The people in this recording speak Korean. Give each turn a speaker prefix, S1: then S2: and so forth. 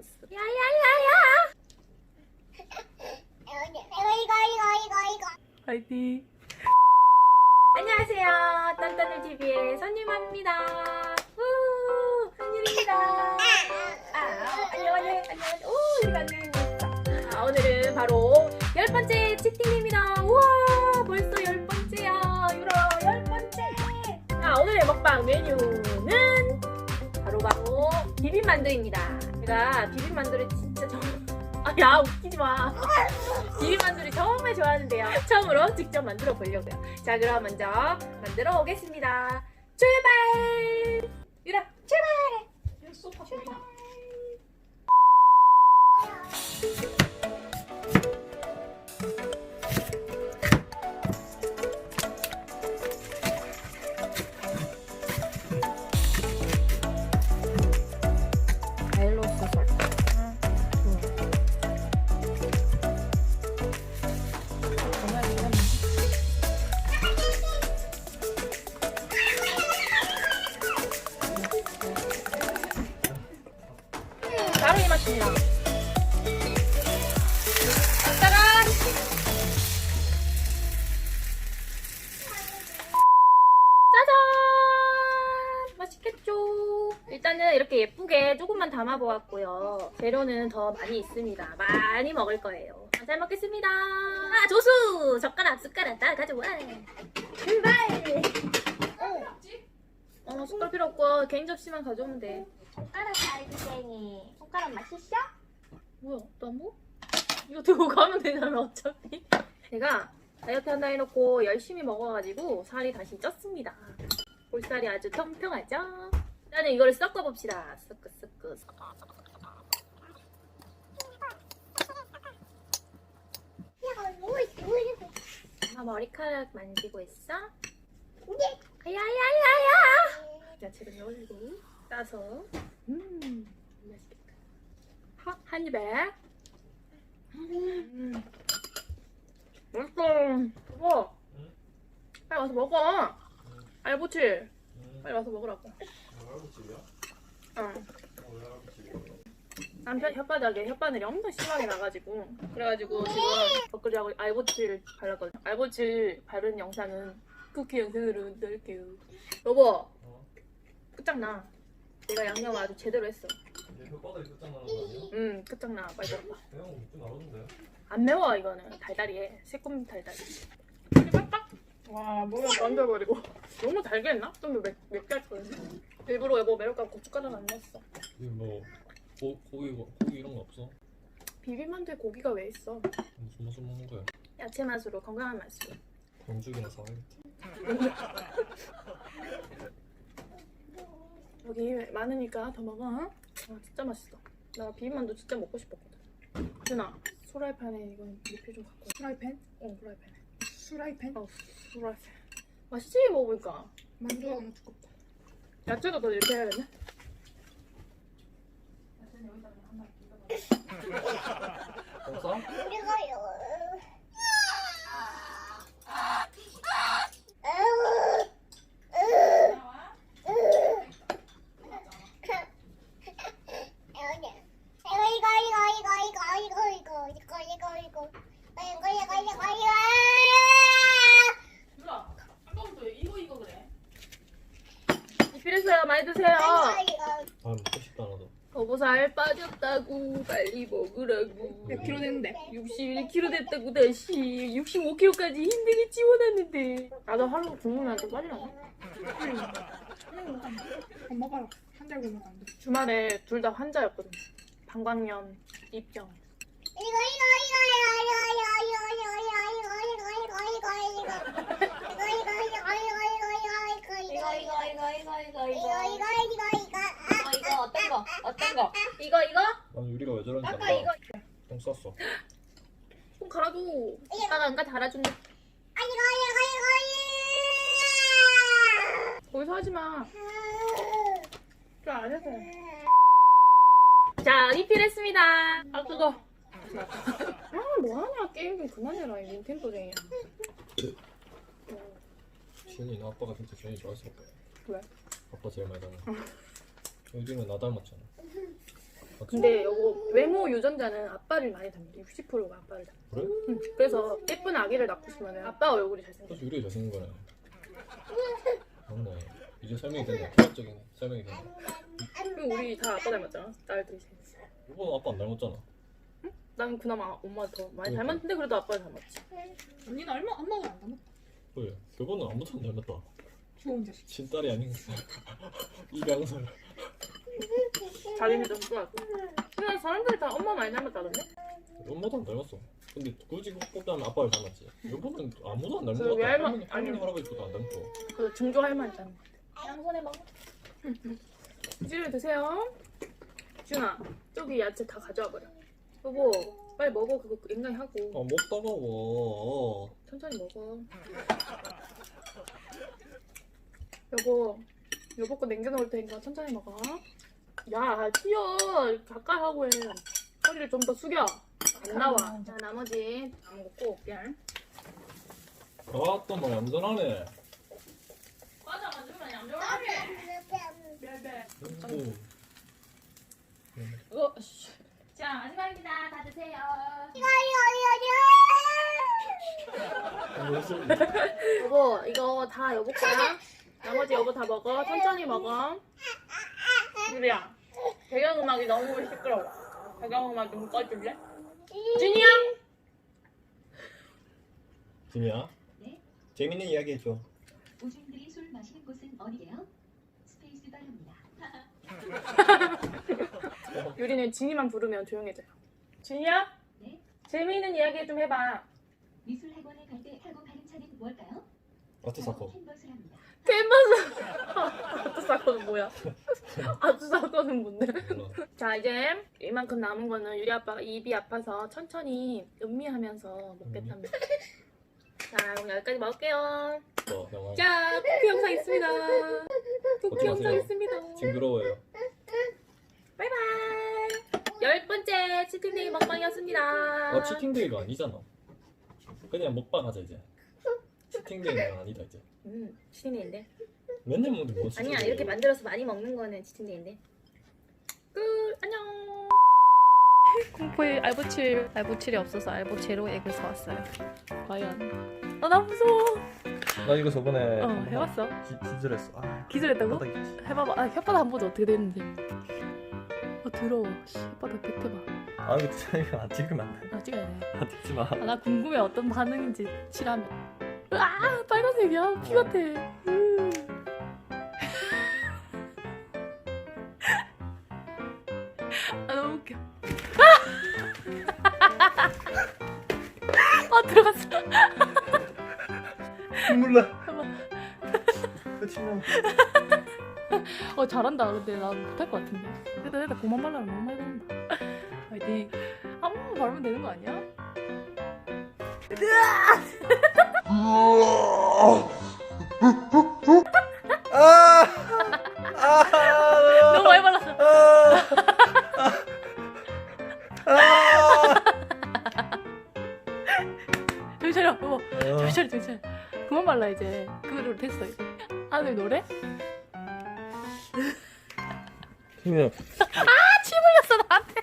S1: 쓱쓱쓱쓱. 야야야야.
S2: 이거 이거 이거 이거 이거
S1: 화이팅. 안녕하세요. 딴딴을 TV의 선유마입니다. 우, 선율입니다. 아, 안녕, 안녕, 안녕. 오, 우리가 안녕. 자, 오늘은 바로 열 번째 치팅입니다. 우와, 벌써 열 번째야. 유라, 열 번째. 자, 오늘의 먹방 메뉴는 바로바로 비빔만두입니다. 제가 비빔만두를 진짜 정말. 아, 야, 웃기지 마. 비빔만두를 정말 좋아하는데요. 처음으로 직접 만들어 보려고요. 자, 그럼 먼저 만들어 오겠습니다. 출발! 유라, 출발! 출발! 일단은 이렇게 예쁘게 조금만 담아보았고요. 재료는 더 많이 있습니다. 많이 먹을 거예요. 잘 먹겠습니다. 아, 조수! 젓가락, 숟가락 다 가져와. 출발! 어, 숟갈 필요 없고 개인 접시만 가져오면 돼.
S2: 손가락 알기쟁이 손가락 맛있어?
S1: 뭐야, 나무? 이거 들고 가면 되잖아, 어차피. 제가 다이어트 한다 해놓고 열심히 먹어가지고 살이 다시 쪘습니다. 볼살이 아주 평평하죠? 일단은 이거를 섞어봅시다. 섞어, 섞어, 섞어. 머리카락 만지고 있어?
S2: 네.
S1: 야야야야야! 야채를 올리고 따서 음 맛있겠다. 하, 한 입에 음 맛있어. 먹어. 빨리 와서 먹어. 알보칠. 빨리 와서 먹으라고.
S3: 어?
S1: 남편 혓바닥에 혓바늘이 엄청 심하게 나가지고 그래가지고 지금 덧글이하고 알보칠 발랐거든요. 알보칠 바른 영상은 쿠키 영상으로 넣을게요. 여보,
S3: 어?
S1: 끝장나. 내가 양념 아주 제대로 했어.
S3: 얘 혓바닥이 끝장나는 거 아니야?
S1: 응, 끝장나. 빨리 먹어봐.
S3: 그냥 먹지 말았는데
S1: 안 매워 이거는 달달이해. 새콤 달달이. 빨리 빡빡. 와, 뭐야 만져버리고. 너무 달게 했나? 좀맵맵게 할 거였어. 일부러 여보 매울까 고춧가루 안 넣었어.
S3: 뭐 고, 고기 고기 이런 거 없어?
S1: 비빔만두에 고기가 왜 있어?
S3: 무슨 맛으로 먹는 거야?
S1: 야채 맛으로 건강한 맛으로.
S3: 건죽이나 사와야겠다
S1: 여기 많으니까 더 먹어. 어? 아 진짜 맛있어. 나 비빔만두 진짜 먹고 싶었거든. 준아, 프라이팬에 이건 리필 좀 갖고. 와.
S4: 프라이팬?
S1: 어, 프라이팬에.
S4: 수라이팬?
S1: 어, 프라이팬. 맛있지 먹으니까.
S4: 만두가 너무 두껍다.
S1: 야채도 더 이렇게 해야겠네.
S3: 없어?
S2: 이거요
S1: 리필했어요. 많이 드세요.
S3: 아 먹고 싶다 나도
S1: 거보살 빠졌다고 빨리 먹으라고.
S4: 몇 킬로 됐는데?
S1: 61kg 됐다고 다시 65kg까지 힘들게 지원했는데 나도 하루 굶으면 또 빠지려나?
S4: 안 먹어요. 한달 굶으면 안 돼.
S1: 주말에 둘 다 환자였거든 방광염 입병
S2: 이거 이거 이거 이거 이거 이거 이거 이거 이거 이거 이거 이거 이거 이거 이거 이거 이거 이거 이거 이거 이거
S1: 어떤 거? 어떤 거? 이거 이거?
S3: 난 유리가 왜 저런지
S1: 아까 이거
S3: 똥 쌌어
S1: 손 갈아줘 이따가 안가 달아준다
S2: 아 이거 이거
S1: 거기서 하지마
S2: 이거
S1: 저 안에서 자 리필했습니다 아 그거 아 뭐하냐 게임 좀 그만해라 이 닌텐도쟁이야
S3: 지은이 너 아빠가 진짜 지은이 좋아했을 거야
S1: 왜?
S3: 아빠 제일 많이 닮아 요즘은 나 닮았잖아
S1: 근데 여보 외모 유전자는 아빠를 많이 닮는다. 60%가 아빠를 닮.
S3: 그래?
S1: 응. 그래서 예쁜 아기를 낳고 싶으면 아빠 얼굴이 잘생겨.
S3: 사실 우리가 잘생긴 거네. 맞네. 이제 설명이 됐네. 기본적인 설명이 됐네.
S1: 그리고 우리 다 아빠 닮았잖아. 딸들이 셋.
S3: 이번은 아빠 안 닮았잖아.
S1: 난 그나마 엄마 더 많이
S3: 그러니까.
S1: 닮았는데 그래도 아빠를 닮았지.
S4: 언니는 얼마 엄마가 안 닮았다.
S3: 그래. 그거는 아무도 안 닮았다.
S4: 귀여운 자식.
S3: 친딸이 아닌 이강설.
S1: 자리는 좀 좋았고. 근데 사람들이 다 엄마 많이 닮았다던데?
S3: 엄마도 안 닮았어. 근데 굳이 뽑자면 아빠를 닮았지. 여보는 아무도 안 닮은 그것 같아.
S1: 외할머-
S3: 할머니, 할머니
S1: 아니.
S3: 할아버지도 안 닮고.
S1: 그 증조 할머니 같아. 양손에 먹어. 이제 드세요. 준아, 저기 야채 다 가져와 버려. 여보, 빨리 먹어. 그거 굉장히 하고.
S3: 아 먹다가 워.
S1: 천천히 먹어. 여보, 여보 거 남겨놓을 테니까 천천히 먹어. 야, 튀어. 가까이 하고 해. 허리를 좀 더 숙여. 안 나와. 자, 나머지 다 먹고 올게.
S3: 아또 뭐 얌전하네.
S1: 과자 만들면 얌전하게.
S3: 오.
S1: 이거, 씨. 자, 마지막입니다. 다 드세요.
S2: 이거 이거 이거
S1: 여보, 이거 다 여보 거야. 나머지 여보 다 먹어. 천천히 먹어. 유리야, 배경음악이 너무 시끄러워. 배경음악 좀 꺼줄래? 준이야!
S3: 진이야?
S5: 네?
S3: 재밌는 이야기 해줘.
S5: 오중들이 술 마시는 곳은 어디예요? 스페이스 바랍니다.
S1: 유리는 진이만 부르면 조용해져요. 진이야?
S5: 네?
S1: 재미있는 이야기 좀 해봐.
S5: 미술학원에 갈때 타고 가는 차는 뭘까요?
S3: 사커.
S5: 캔버스랍니다.
S1: 캔버스! 아트사커는 뭐야? 아트사커는 뭔데? 자, 이제 이만큼 남은 거는 유리 아빠가 입이 아파서 천천히 음미하면서 먹겠답니다. 자, 그럼 여기까지 먹을게요.
S3: 뭐 영화.
S1: 자, 쿠키 영상 있습니다. 쿠키 영상? 있습니다.
S3: 징그러워요.
S1: 바이바이. 열 번째 치팅데이 먹방이었습니다.
S3: 어 치팅데이가 아니잖아. 그냥 먹방 하자 이제. 치팅데이는 아니다 이제.
S1: 음, 치팅데이인데.
S3: 맨날 먹는 거
S1: 아니야, 이렇게 만들어서 많이 먹는 거는 치팅데이인데. 끝. 안녕. 공포의 알보칠 알보칠이 없어서 알보 제로 액을 사왔어요. 과연? 아, 나 무서워.
S3: 나 이거 저번에
S1: 어, 해봤어.
S3: 기, 기절했어. 아,
S1: 기절했다고?
S3: 바닥이
S1: 해봐봐. 아, 혓바닥 한 번도 어떻게 되는지. 아, 더러워. 씨, 혓바닥 뱉어봐.
S3: 아 이거 진짜 안 찍으면 안 돼.
S1: 아, 찍어야 돼.
S3: 안 찍지 마.
S1: 아, 나 궁금해 어떤 반응인지 칠하면 아 빨간색이야? 피 같아. 음. 아 너무 웃겨. 아 들어갔어.
S3: 눈물 나.
S1: 해봐. 어 잘한다. 근데 나 못할 것 같은데. 됐다 됐다 그만 발라라 너무 많이 바른다 화이팅. 한 번만 바르면 되는 거 아니야?
S3: 아! 아!
S1: 너무 많이 발랐어
S3: 아!
S1: 정신 차려 여보
S3: 어.
S1: 정신 차려 정신 차려 그만 발라 이제 그대로 됐어 이제 하늘 노래?
S3: 그냥
S1: 침 흘렸어 나한테